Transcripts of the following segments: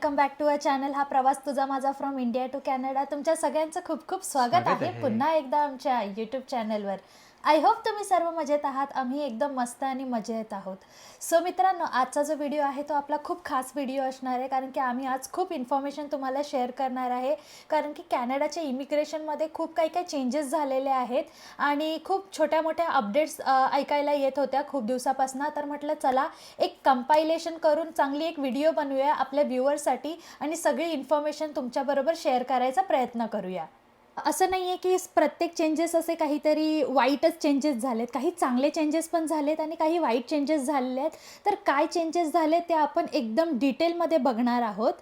Welcome back to a channel हा प्रवास तुझा माझा फ्रॉम इंडिया टू कॅनडा तुमच्या सगळ्यांचं खूप खूप स्वागत आहे. पुन्हा एकदा आमच्या यूट्यूब चॅनलवर आय होप तुम्ही सर्व मजेत आहात. आम्ही एकदम मस्त आणि मजेत आहोत. सो मित्रांनो आजचा जो व्हिडिओ आहे तो आपला खूप खास व्हिडिओ असणार आहे कारण की आम्ही आज खूप इन्फॉर्मेशन तुम्हाला शेअर करणार आहे. कारण की कॅनडाच्या इमिग्रेशनमध्ये खूप काही काही चेंजेस झालेले आहेत आणि खूप छोट्या मोठ्या अपडेट्स ऐकायला येत होत्या खूप दिवसापासून. तर म्हटलं चला एक कंपायलेशन करून चांगली एक व्हिडिओ बनवूया आपल्या व्ह्युअरसाठी आणि सगळी इन्फॉर्मेशन तुमच्याबरोबर शेअर करायचा प्रयत्न करूया. असं नाही आहे की प्रत्येक चेंजेस असे काहीतरी वाईटच चेंजेस झालेत. काही चांगले चेंजेस पण झालेत आणि काही वाईट चेंजेस झालेले आहेत तर काय चेंजेस झाले ते आपण एकदम डिटेलमध्ये बघणार आहोत.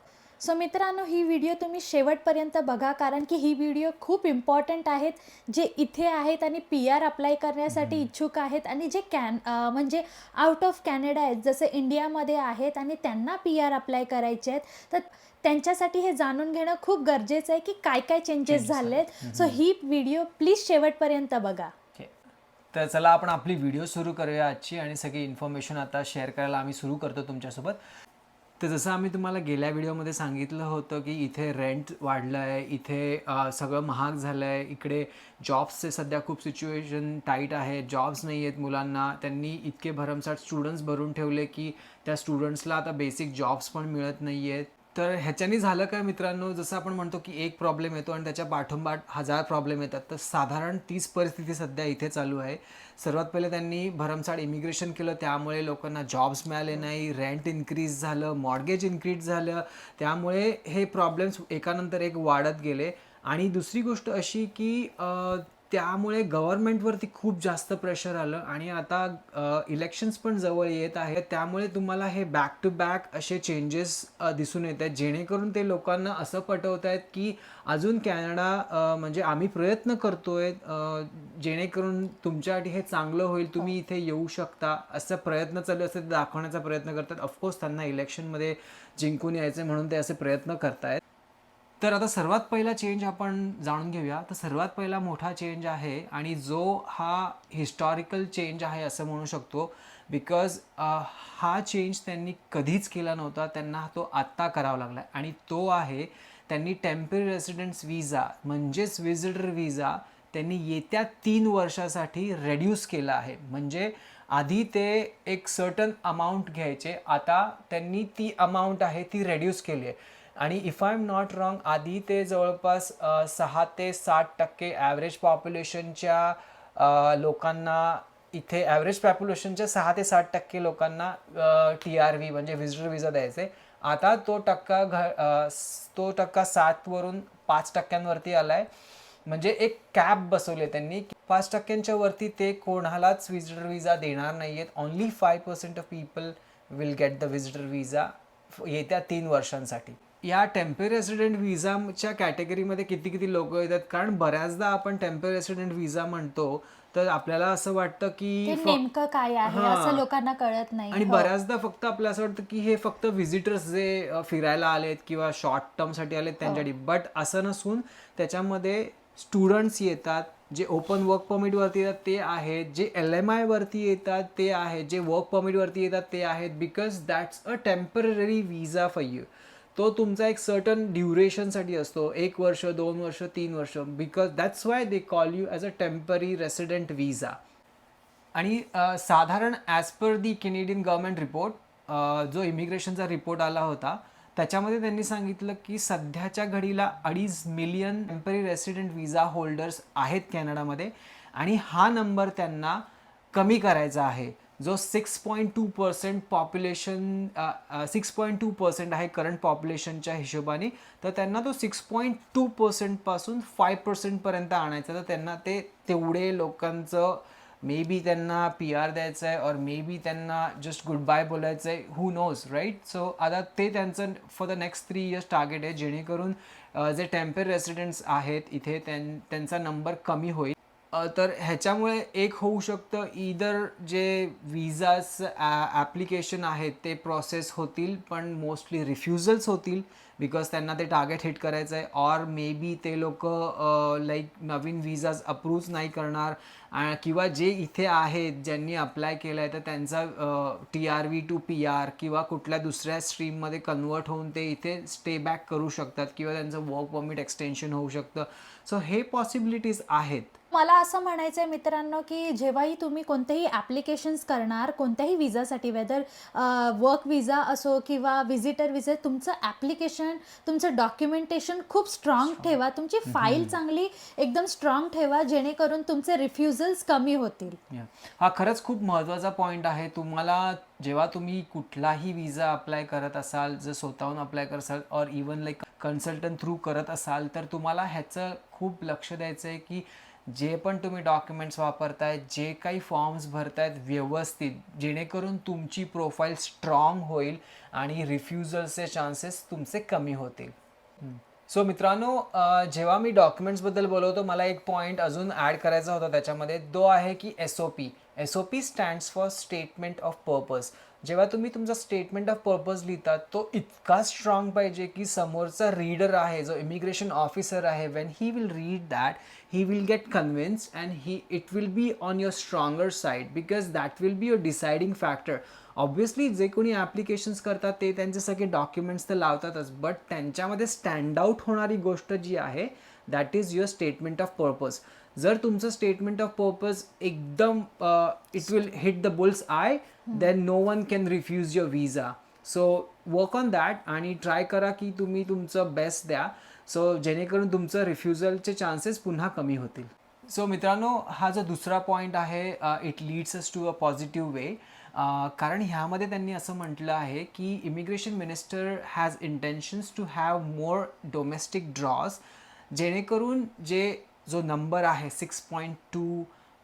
सो मित्रांनो ही व्हिडिओ तुम्ही शेवटपर्यंत बघा कारण की ही व्हिडिओ खूप इम्पॉर्टंट आहेत जे इथे आहेत आणि पी आर अप्लाय करण्यासाठी इच्छुक आहेत आणि जे कॅन म्हणजे आउट ऑफ कॅनडा आहेत जसे इंडियामध्ये आहेत आणि त्यांना पी आर अप्लाय करायचे आहेत. तर त्यांच्यासाठी हे जाणून घेणं खूप गरजेचं आहे की काय काय चेंजेस झाले. आहेत सो ही व्हिडिओ प्लीज शेवटपर्यंत बघा. ओके तर चला आपण आपली व्हिडिओ सुरू करूया आजची आणि सगळी इन्फॉर्मेशन आता शेअर करायला आम्ही सुरू करतो तुमच्यासोबत. तर जसं आम्ही तुम्हाला गेल्या व्हिडिओमध्ये सांगितलं होतं की इथे रेंट वाढलं आहे इथे सगळं महाग झालं आहे इकडे जॉब्सचे सध्या खूप सिच्युएशन टाईट आहे जॉब्स नाही आहेत मुलांना. त्यांनी इतके भरमसाठ स्टुडंट्स भरून ठेवले की त्या स्टुडंट्सला आता बेसिक जॉब्स पण मिळत नाही आहेत तर ह्याच्याने झालं काय मित्रांनो? जसं आपण म्हणतो की एक प्रॉब्लेम येतो आणि त्याच्या पाठोपाठ हजार प्रॉब्लेम येतात. तर साधारण तीच परिस्थिती सध्या इथे चालू आहे. सर्वात पहिले त्यांनी भरमसाठ इमिग्रेशन केलं. त्यामुळे लोकांना जॉब्स मिळाले नाही. रेंट इन्क्रीज झालं. मॉर्गेज इन्क्रीज झालं. त्यामुळे हे प्रॉब्लेम्स एकानंतर एक वाढत गेले. आणि दुसरी गोष्ट अशी की त्यामुळे गव्हर्नमेंटवरती खूप जास्त प्रेशर आलं आणि आता इलेक्शन्स पण जवळ येत आहेत. त्यामुळे तुम्हाला हे बॅक टू बॅक असे चेंजेस दिसून येत आहेत. जेणेकरून ते लोकांना असं पटवत आहेत की अजून कॅनडा म्हणजे आम्ही प्रयत्न करतोय जेणेकरून तुमच्यासाठी हे चांगलं होईल तुम्ही इथे येऊ शकता. असं प्रयत्न चालू असते दाखवण्याचा प्रयत्न करतात. ऑफकोर्स त्यांना इलेक्शनमध्ये जिंकून यायचे म्हणून ते असे प्रयत्न करतायत. तर आता सर्वात पहिला चेंज आपण जाणून घेऊया. तर सर्वात पहिला मोठा चेंज आहे आणि जो हा हिस्टॉरिकल चेंज आहे असं म्हणू शकतो बिकॉज हा चेंज त्यांनी कधीच केला नव्हता. त्यांना तो आत्ता करावा लागला आणि तो आहे त्यांनी टेंपररी रेसिडेंट्स विजा म्हणजेच व्हिजिटर विजा त्यांनी येत्या तीन वर्षासाठी रेड्यूस केला आहे. म्हणजे आधी ते एक सर्टन अमाऊंट घ्यायचे आता त्यांनी ती अमाऊंट आहे ती रेड्यूस केली आहे. आणि if I am not wrong आधी ते जवळपास सहा ते सात टक्के ॲव्हरेज पॉप्युलेशनच्या लोकांना इथे ॲव्हरेज पॉप्युलेशनच्या सहा ते सात टक्के लोकांना टी आर व्ही म्हणजे व्हिजिटर विजा द्यायचे. आता तो टक्का घ तो टक्का सातवरून पाच टक्क्यांवरती आला आहे म्हणजे एक कॅप बसवले त्यांनी की पाच टक्क्यांच्या वरती ते कोणालाच व्हिजिटर विजा देणार नाही आहेत only five percent of people will get the visitor visa येत्या तीन वर्षांसाठी. या टेंपररी रेसिडेंट विजाच्या कॅटेगरीमध्ये किती किती लोक येतात? कारण बऱ्याचदा आपण टेंपररी रेसिडेंट विजा म्हणतो तर आपल्याला असं वाटतं की नेमकं काय आहे हां. असं लोकांना कळत नाही. आणि हो. बऱ्याचदा फक्त आपल्याला असं वाटतं की हे फक्त व्हिजिटर्स जे फिरायला आलेत किंवा शॉर्ट टर्मसाठी आलेत त्यांच्यासाठी. बट असं नसून त्याच्यामध्ये स्टुडंट्स येतात जे ओपन वर्क परमिटवरती येतात ते आहेत. जे एल एम आयवरती येतात ते आहेत. जे वर्क परमिटवरती येतात ते आहेत. Because that's a temporary visa for you तो तुमचा एक सर्टन ड्युरेशनसाठी असतो. एक वर्ष दोन वर्ष तीन वर्ष. Because that's why they call you as a temporary resident visa आणि साधारण as per the Canadian government report जो इमिग्रेशनचा रिपोर्ट आला होता त्याच्यामध्ये त्यांनी सांगितलं की सध्याच्या घडीला अडीच million temporary resident visa holders आहेत कॅनडामध्ये आणि हा नंबर त्यांना कमी करायचा आहे. जो six point two percent population six point two percent आहे करंट पॉप्युलेशनच्या हिशोबाने तर त्यांना तो सिक्स पॉईंट टू पर्सेंटपासून फाय पर्सेंटपर्यंत आणायचा. तर त्यांना ते तेवढे लोकांचं मे बी त्यांना पी आर द्यायचं आहे और मे बी त्यांना जस्ट गुड बाय बोलायचं आहे हू नोज राईट सो आता ते त्यांचं for the next three years target आहे जेणेकरून जे टेम्पर रेसिडेंट्स आहेत इथे त्यां त्यांचा नंबर कमी होईल. तर ह्याच्यामुळे एक होऊ शकतं इदर जे विजाज ॲप्लिकेशन आहेत ते प्रोसेस होतील पण मोस्टली रिफ्युजल्स होतील बिकॉज त्यांना ते टार्गेट हिट करायचं आहे ऑर मे बी ते लोक लाईक नवीन विजाज अप्रूव्ह नाही करणार. किंवा जे इथे आहेत ज्यांनी अप्लाय केलं आहे तर त्यांचा T R V to P R किंवा कुठल्या दुसऱ्या स्ट्रीममध्ये कन्वर्ट होऊन ते इथे स्टे बॅक करू शकतात किंवा त्यांचं वर्क परमिट एक्सटेन्शन होऊ शकतं. सो हे पॉसिबिलिटीज आहेत. मला असं म्हणायचं आहे मित्रांनो की जेव्हाही तुम्ही कोणतेही ॲप्लिकेशन्स करणार कोणत्याही विजासाठी वेदर वर्क विजा असो किंवा व्हिजिटर विजा तुमचं ॲप्लिकेशन तुमचं डॉक्युमेंटेशन खूप स्ट्रॉंग ठेवा. तुमची फाईल चांगली एकदम स्ट्रॉंग ठेवा जेणेकरून तुमचे रिफ्युजल्स कमी होतील. हा खरंच खूप महत्त्वाचा पॉईंट आहे. तुम्हाला जेव्हा तुम्ही कुठलाही विजा अप्लाय करत असाल जर स्वतःहून अप्लाय करत असाल और इवन लाईक कन्सल्टंट थ्रू करत असाल तर तुम्हाला ह्याचं खूप लक्ष द्यायचं आहे की जे पण तुम्ही डॉक्युमेंट्स वापरताय जे काही फॉर्म्स भरतायत व्यवस्थित जेणेकरून तुमची प्रोफाईल स्ट्रॉंग होईल आणि रिफ्युजल्सचे चान्सेस तुमचे कमी होतील. Hmm. सो मित्रांनो जेव्हा मी डॉक्युमेंट्सबद्दल बोलवतो मला एक पॉईंट अजून ॲड करायचा होता त्याच्यामध्ये. तो आहे की S O P S O P stands for statement of purpose जेव्हा तुम्ही तुमचा स्टेटमेंट ऑफ पर्पज लिहितात तो इतका स्ट्रॉंग पाहिजे की समोरचा रीडर आहे जो इमिग्रेशन ऑफिसर आहे when he will read that he will get convinced and he it will be on your stronger side because that will be your deciding factor obviously जे कोणी ॲप्लिकेशन्स करतात ते त्यांचे सगळे डॉक्युमेंट्स तर लावतातच बट त्यांच्यामध्ये स्टँड आउट होणारी गोष्ट जी आहे that is your statement of purpose जर तुमचं स्टेटमेंट ऑफ पर्पज एकदम it will hit the bull's eye then no one can refuse your visa so work on that आणि ट्राय करा की तुम्ही तुमचं बेस्ट द्या. सो जेणेकरून तुमचं रिफ्युजलचे चान्सेस पुन्हा कमी होतील. सो मित्रांनो हा जो दुसरा पॉईंट आहे it leads us to a positive way कारण ह्यामध्ये त्यांनी असं म्हटलं आहे की immigration minister has intentions to have more domestic draws जेणेकरून जे जो नंबर आहे सिक्स पॉईंट टू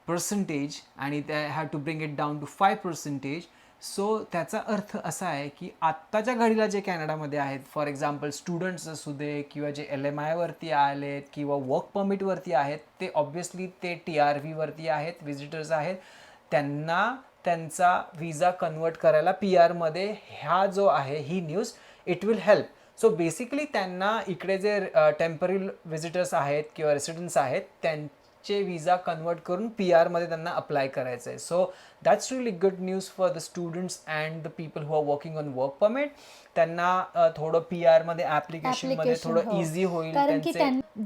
पर्सेंटेज आणि त्या have to bring it down to five percentage so त्याचा अर्थ असा आहे की आत्ताच्या घडीला जे कॅनडामध्ये आहेत फॉर एक्झाम्पल स्टुडंट्स असू दे किंवा जे एल एम आयवरती आलेत किंवा वर्क परमिटवरती आहेत ते ऑब्व्हियसली ते टी आर व्हीवरती आहेत व्हिजिटर्स आहेत. त्यांना त्यांचा विजा कन्वर्ट करायला पी आरमध्ये ह्या जो आहे ही news it will help so basically त्यांना इकडे जे टेंपररी व्हिजिटर्स आहेत किंवा रेसिडेंट्स आहेत त्यांचे विजा कन्वर्ट करून पी आरमध्ये त्यांना अप्लाय करायचं आहे so that's really good news for the students and the people who are working on work permit त्यांना थोडं पी आरमध्ये ॲप्लिकेशनमध्ये Application, थोडं हो. इझी होईल कारण की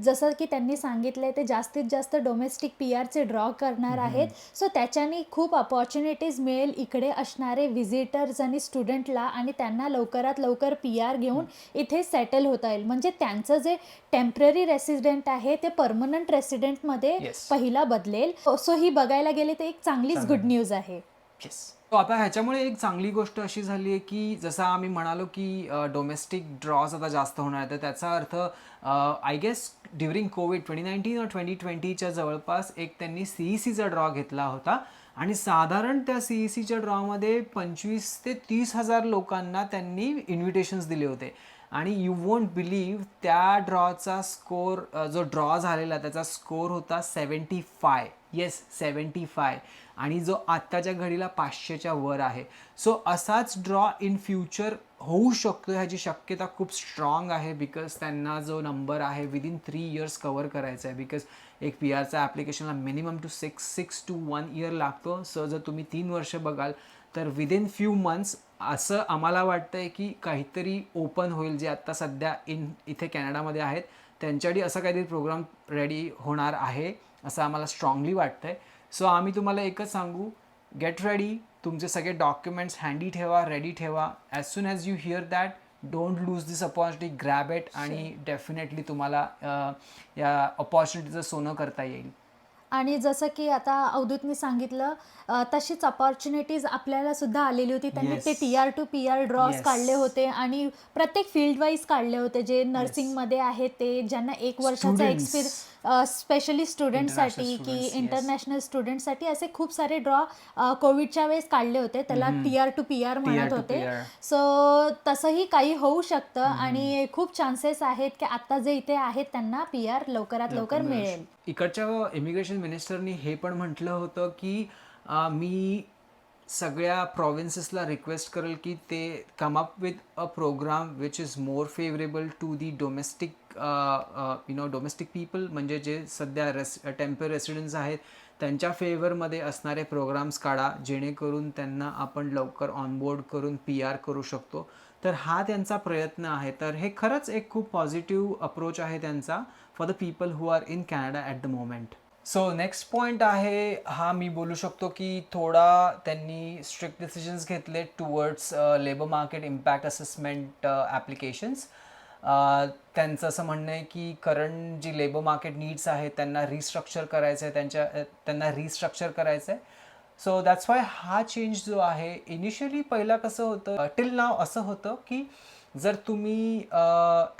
जसं की त्यांनी सांगितलंय ते जास्तीत जास्त डोमेस्टिक पी आरचे ड्रॉ करणार आहेत. सो त्याच्याने खूप अपॉर्च्युनिटीज मिळेल इकडे असणारे व्हिजिटर्स आणि स्टुडंटला आणि त्यांना लवकरात लवकर पी आर घेऊन इथे सेटल होता येईल. म्हणजे त्यांचं जे टेंपररी रेसिडेंट आहे ते परमनंट रेसिडेंटमध्ये. पहिला बदलेल. सो ही बघायला गेले तर एक चांगलीच गुड न्यूज आहे. येस आता ह्याच्यामुळे एक चांगली गोष्ट अशी झाली आहे की जसं आम्ही म्हणालो की डोमेस्टिक ड्रॉज आता जास्त होणार आहे तर त्याचा अर्थ I guess during Covid twenty nineteen और ट्वेंटी ट्वेंटीच्या जवळपास एक त्यांनी सी ई सीचा ड्रॉ घेतला होता. आणि साधारण त्या सी ई सीच्या ड्रॉमध्ये पंचवीस ते तीस हजार लोकांना त्यांनी इन्व्हिटेशन्स दिले होते. आणि यू वोंट बिलीव्ह त्या ड्रॉचा स्कोर जो ड्रॉ झालेला त्याचा स्कोर होता seventy five yes seventy five आणि जो आत्ताच्या घडीला पाचशेच्या वर आहे. सो असाच ड्रॉ इन फ्युचर होऊ शकतो ह्याची शक्यता खूप स्ट्रॉंग आहे बिकॉज त्यांना जो नंबर आहे विदिन थ्री इयर्स कवर करायचा आहे. बिकॉज एक पी आरचा ॲप्लिकेशनला minimum two six six to one year लागतो. सो जर तुम्ही तीन वर्ष बघाल तर विदिन फ्यू मंथ्स असं आम्हाला वाटतं आहे की काहीतरी ओपन होईल जे आत्ता सध्या इन इथे कॅनडामध्ये आहेत. त्यांच्यासाठी असा काहीतरी प्रोग्राम रेडी होणार आहे. असं आम्हाला स्ट्रॉंगली वाटतं आहे सो आम्ही तुम्हाला एकच सांगू गेट रेडी तुमचे सगळे डॉक्युमेंट्स हँडी ठेवा रेडी ठेवा. As soon as you hear that don't lose this opportunity grab it आणि डेफिनेटली तुम्हाला या अपॉर्च्युनिटीचं सोनं करता येईल. आणि जसं की आता अवधूतनी सांगितलं तशीच अपॉर्च्युनिटीज आपल्याला सुद्धा आलेली होती. त्यांनी Yes. ते T R to P R draws Yes. काढले होते आणि प्रत्येक फील्ड वाईज काढले होते. जे नर्सिंगमध्ये आहेत ते ज्यांना एक वर्षाचा. एक्सपिरियन्स स्पेशली स्टुडंटसाठी की. इंटरनॅशनल स्टुडंटसाठी असे खूप सारे ड्रॉ कोविडच्या वेळेस काढले होते. त्याला T R to P R म्हणत होते. सो तसंही काही होऊ शकतं आणि खूप चान्सेस आहेत की आता जे इथे आहेत त्यांना पी आर लवकरात लवकर मिळेल. इकडच्या इमिग्रेशन मिनिस्टरनी हे पण म्हटलं होतं की मी सगळ्या प्रॉव्हिन्सेसला रिक्वेस्ट करेल की ते come up with a program which is more favourable to the domestic you know domestic people म्हणजे जे सध्या रेस टेंपररी रेसिडेंट्स आहेत त्यांच्या फेवरमध्ये असणारे प्रोग्राम्स काढा जेणेकरून त्यांना आपण लवकर ऑनबोर्ड करून पी आर करू शकतो. तर हा त्यांचा प्रयत्न आहे. तर हे खरंच एक खूप पॉझिटिव्ह अप्रोच आहे त्यांचा for the people who are in Canada at the moment so next point आहे हा मी बोलू शकतो की थोडा त्यांनी स्ट्रिक्ट डिसिजन्स घेतले towards labour market impact assessment applications त्यांचं असं म्हणणं आहे की करंट जी लेबर मार्केट नीड्स आहेत त्यांना रिस्ट्रक्चर करायचं आहे त्यांच्या त्यांना रिस्ट्रक्चर करायचं आहे सो दॅट्स वाय हा चेंज जो आहे इनिशियली पहिला कसं होतं टिल नाव असं होतं की जर तुम्ही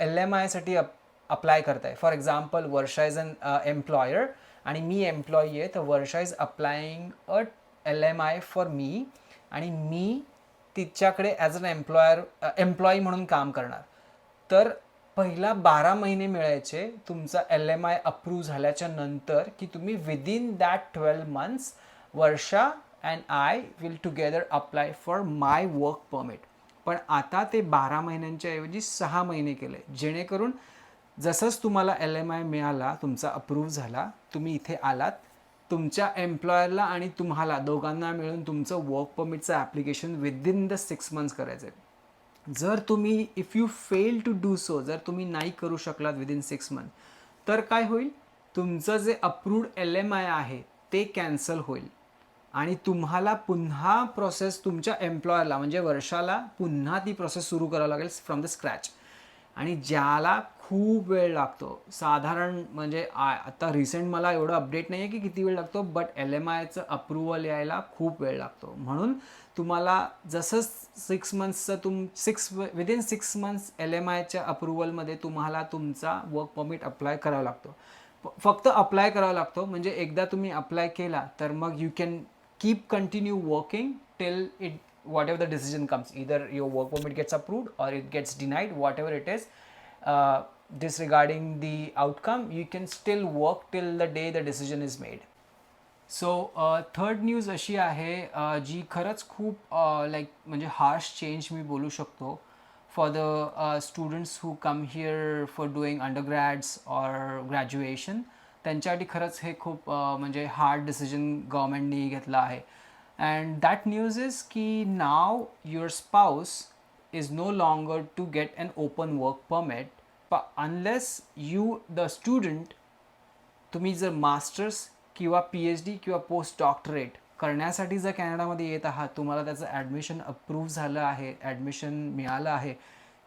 एल एम आयसाठी अप अप्लाय करताय. For example Varsha is an employer आणि मी एम्प्लॉई आहे तर Varsha is applying a L M I for मी आणि मी तिच्याकडे ॲज अन एम्प्लॉयर एम्प्लॉई म्हणून काम करणार. तर पहिला बारा महिने मिळायचे तुमचा एल एम आय अप्रूव्ह झाल्याच्यानंतर की तुम्ही within that twelve months Varsha and I will together apply for my work permit पण आता ते बारा महिन्यांच्या ऐवजी सहा महिने केले. जेणेकरून जसंच तुम्हाला एल एम आय मिळाला तुमचा अप्रूव्ह झाला तुम्ही इथे आलात तुमच्या एम्प्लॉयरला आणि तुम्हाला दोघांना मिळून तुमचं work परमिटचं application within the six months करायचं आहे जर तुम्ही if you fail to do so जर तुम्ही नाही करू शकलात विदिन सिक्स मंथ तर काय होईल? तुमचं जे अप्रूव्ड एल एम आय आहे ते कॅन्सल होईल. आणि तुम्हाला पुन्हा प्रोसेस तुमच्या एम्प्लॉयरला म्हणजे वर्षाला पुन्हा ती प्रोसेस सुरू करावी लागेल फ्रॉम द स्क्रॅच आणि ज्याला खूप वेळ लागतो साधारण म्हणजे आ- आता रिसेंट मला एवढं अपडेट नाही आहे की किती वेळ लागतो बट एल एम आयचं अप्रुव्हल यायला खूप वेळ लागतो. म्हणून तुम्हाला जसं सिक्स मंथ्सचं तुम six within six months L M आयच्या अप्रुव्हलमध्ये तुम्हाला तुमचा वर्क परमिट अप्लाय करावा लागतो. फक्त अप्लाय करावा लागतो. म्हणजे एकदा तुम्ही अप्लाय केला तर मग you can keep continue working till it whatever the decision comes either your work permit gets approved or it gets denied whatever it is disregarding the outcome you can still work till the day the decision is made so third news अशी आहे uh, जी खरंच खूप uh, like म्हणजे harsh change मी बोलू शकतो. For the students who come here for doing undergrads or graduation त्यांच्यासाठी खरंच हे खूप uh, म्हणजे हार्ड डिसिजन गव्हर्मेंटनी घेतलं आहे. अँड दॅट न्यूज इज की now your spouse is no longer to get an open work permit प अनलेस यू द स्टुडंट तुम्ही जर मास्टर्स किंवा पी एच डी किंवा पोस्ट डॉक्टरेट करण्यासाठी जर कॅनडामध्ये येत आहात तुम्हाला त्याचं ॲडमिशन अप्रूव्ह झालं आहे ॲडमिशन मिळालं आहे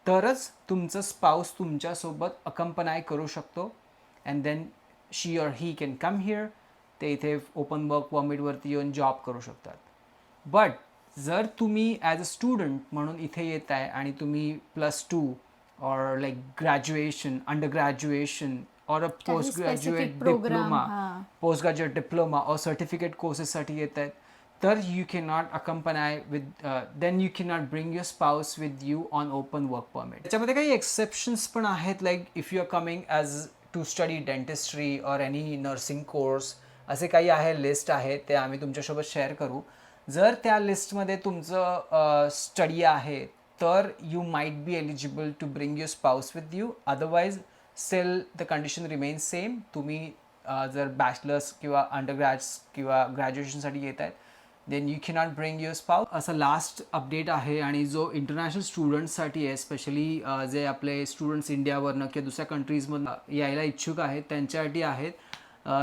तरच तुमचं स्पाऊस तुमच्यासोबत अकंपनाय करू शकतो. And then she or he can come here ते इथे ओपन वर्क परमिटवरती येऊन जॉब करू शकतात. बट जर तुम्ही ॲज अ स्टुडंट म्हणून इथे येत आहे आणि तुम्ही plus two or like graduation under graduation or uh काही post graduate diploma. Post graduate diploma और सर्टिफिकेट कोर्सेससाठी येत आहेत तर you can not accompany with then you can not bring your spouse with you on open work permit त्याच्यामध्ये काही exceptions पण आहेत like if you are coming as to study dentistry or any nursing course असे काही आहे list आहे ते आम्ही तुमच्यासोबत शेअर करू. जर त्या लिस्टमध्ये तुमचं स्टडी आहे तर you might be eligible to bring your spouse with you otherwise still the condition remain same तुम्ही जर बॅचलर्स किंवा अंडरग्रॅड्स किंवा ग्रॅज्युएशनसाठी येत आहेत then you cannot bring your spouse असं लास्ट अपडेट आहे आणि जो इंटरनॅशनल स्टुडंट्ससाठी आहे स्पेशली जे आपले स्टुडंट्स इंडियावरनं किंवा दुसऱ्या कंट्रीजमधनं यायला इच्छुक आहेत त्यांच्यासाठी आहेत.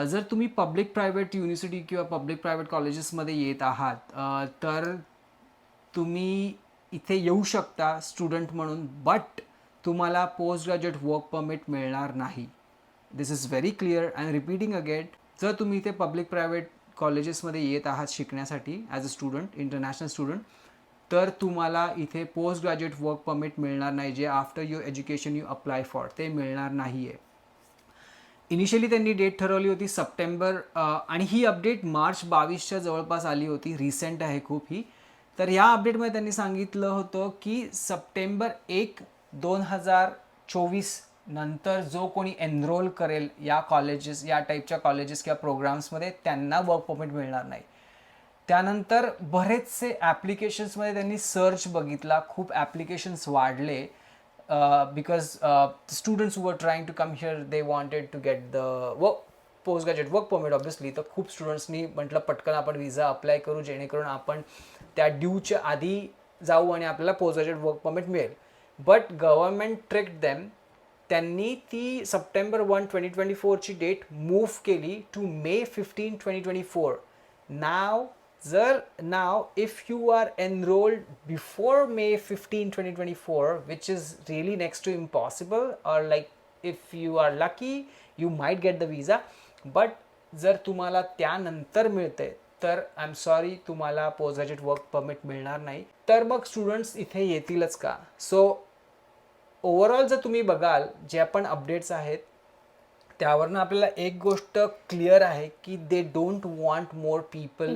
जर तुम्ही पब्लिक प्रायव्हेट युनिव्हर्सिटी किंवा पब्लिक प्रायव्हेट कॉलेजेसमध्ये येत आहात तर तुम्ही इथे येऊ शकता स्टुडंट म्हणून बट तुम्हाला पोस्ट ग्रॅज्युएट वर्क परमिट मिळणार नाही. This is very clear and repeating again जर तुम्ही इथे पब्लिक प्रायव्हेट कॉलेजेसमध्ये येत आहात शिकण्यासाठी as a student international student तर तुम्हाला इथे पोस्ट ग्रॅज्युएट वर्क परमिट मिळणार नाही जे after your education you apply for ते मिळणार नाही आहे इनिशियली त्यांनी डेट ठरवली होती सप्टेंबर आणि ही अपडेट मार्च बावीसच्या जवळपास आली होती रिसेंट आहे खूप ही. तर ह्या अपडेटमध्ये त्यांनी सांगितलं होतं की सप्टेंबर एक दोन हजार चोवीस नंतर जो कोणी एनरोल करेल या कॉलेजेस या टाईपच्या कॉलेजेस किंवा प्रोग्राम्समध्ये त्यांना वर्क परमिट मिळणार नाही. त्यानंतर बरेचसे ॲप्लिकेशन्समध्ये त्यांनी सर्च बघितला खूप ॲप्लिकेशन्स वाढले because students were trying to come here they wanted to get the work post graduate work permit obviously तर खूप स्टुडंट्सनी म्हटलं पटकन आपण विजा अप्लाय करू जेणेकरून आपण त्या ड्यूच्या आधी जाऊ आणि आपल्याला पोस्ट ग्रॅज्युएट वर्क परमिट मिळेल. बट गव्हर्नमेंट ट्रेक्ट दॅम त्यांनी ती सप्टेंबर वन ट्वेंटी ट्वेंटी फोरची डेट मूव्ह केली to May fifteen twenty twenty four now जर now if you are enrolled before May fifteen twenty twenty four which is really next to impossible और like if you are lucky you might get the visa but जर तुम्हाला त्यानंतर मिळते तर I am sorry तुम्हाला post graduate work permit मिळणार नाही. तर मग स्टुडंट्स इथे येतीलच का? सो ओव्हरऑल जर तुम्ही बघाल जे आपण अपडेट्स आहेत त्यावरनं आपल्याला एक गोष्ट क्लिअर आहे की they don't want more people.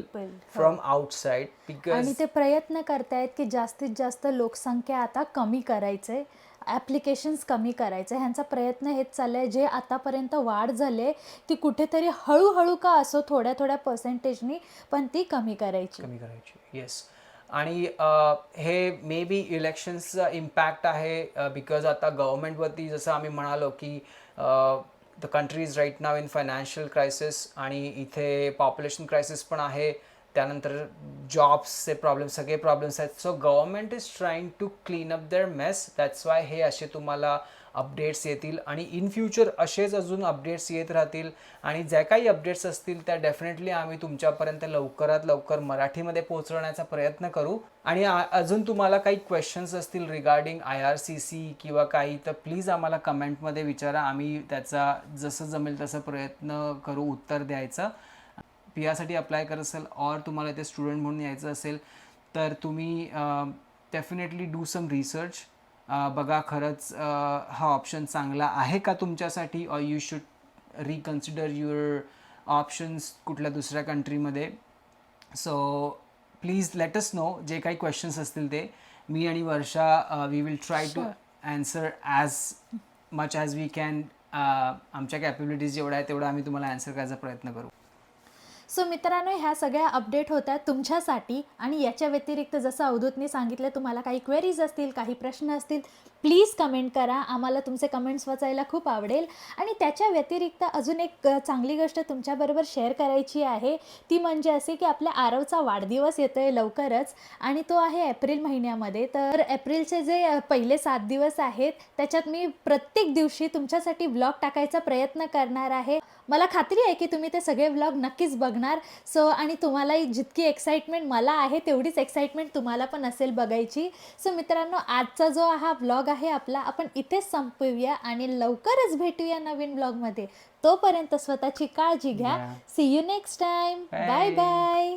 From outside आणि बिकॉज ते प्रयत्न करतायत की जास्तीत जास्त लोकसंख्या आता कमी करायचे ॲप्लिकेशन्स कमी करायचे ह्यांचा प्रयत्न हेच चाललं आहे जे आतापर्यंत वाढ झाले ती कुठेतरी हळूहळू का असो थोड्या थोड्या पर्सेंटेजनी पण ती कमी करायची. कमी करायची. येस आणि हे मे बी इलेक्शन्सचा इम्पॅक्ट आहे बिकॉज आता गव्हर्मेंटवरती जसं आम्ही म्हणालो की the country is right now in financial crisis आणि इथे पॉप्युलेशन क्रायसिस पण आहे. त्यानंतर जॉब्सचे प्रॉब्लेम सगळे प्रॉब्लेम्स आहेत. So government is trying to clean up their mess that's why हे असे तुम्हाला अपडेट्स येतील आणि इन फ्युचर असेच अजून अपडेट्स येत राहतील आणि ज्या काही अपडेट्स असतील त्या डेफिनेटली आम्ही तुमच्यापर्यंत लवकरात लवकर मराठीमध्ये पोहोचवण्याचा प्रयत्न करू. आणि आ- अजून तुम्हाला काही क्वेश्चन्स असतील regarding I R C C किंवा काही तर प्लीज आम्हाला कमेंटमध्ये विचारा. आम्ही त्याचा जसं जमेल तसं प्रयत्न करू उत्तर द्यायचं. पी आरसाठी अप्लाय करत असेल और तुम्हाला इथे स्टुडंट म्हणून यायचं असेल तर तुम्ही डेफिनेटली डू सम रिसर्च बघा खरंच हा ऑप्शन चांगला आहे का तुमच्यासाठी? Or you should reconsider your options कुठल्या दुसऱ्या कंट्रीमध्ये so please let us know जे काही क्वेश्चन्स असतील ते. मी आणि Varsha we will try to answer as much as we can आमच्या कॅपेबिलिटीज जेवढा आहे तेवढा आम्ही तुम्हाला अँसर करायचा प्रयत्न करू. सो मित्रांनो ह्या सगळ्या अपडेट होत्या तुमच्यासाठी आणि याच्या व्यतिरिक्त जसं अवधूतने सांगितलं तुम्हाला काही क्वेरीज असतील काही प्रश्न असतील प्लीज कमेंट करा. आम्हाला तुमचे कमेंट्स वाचायला खूप आवडेल. आणि त्याच्या व्यतिरिक्त अजून एक चांगली गोष्ट तुमच्याबरोबर शेअर करायची आहे. ती म्हणजे असे की आपल्या आरवचा वाढदिवस येतो आहे लवकरच आणि तो आहे एप्रिल महिन्यामध्ये. तर एप्रिलचे जे पहिले सात दिवस आहेत त्याच्यात मी प्रत्येक दिवशी तुमच्यासाठी ब्लॉग टाकायचा प्रयत्न करणार आहे. मला खात्री आहे की तुम्ही ते सगळे व्लॉग नक्कीच बघणार. सो आणि तुम्हालाही जितकी एक्साइटमेंट मला आहे तेवढीच एक्साइटमेंट तुम्हाला पण असेल बघायची. सो मित्रांनो आजचा जो हा व्लॉग आहे आपला आपण इथेच संपवूया आणि लवकरच भेटूया नवीन व्लॉगमध्ये तोपर्यंत स्वतःची काळजी घ्या. See you next time bye. Bye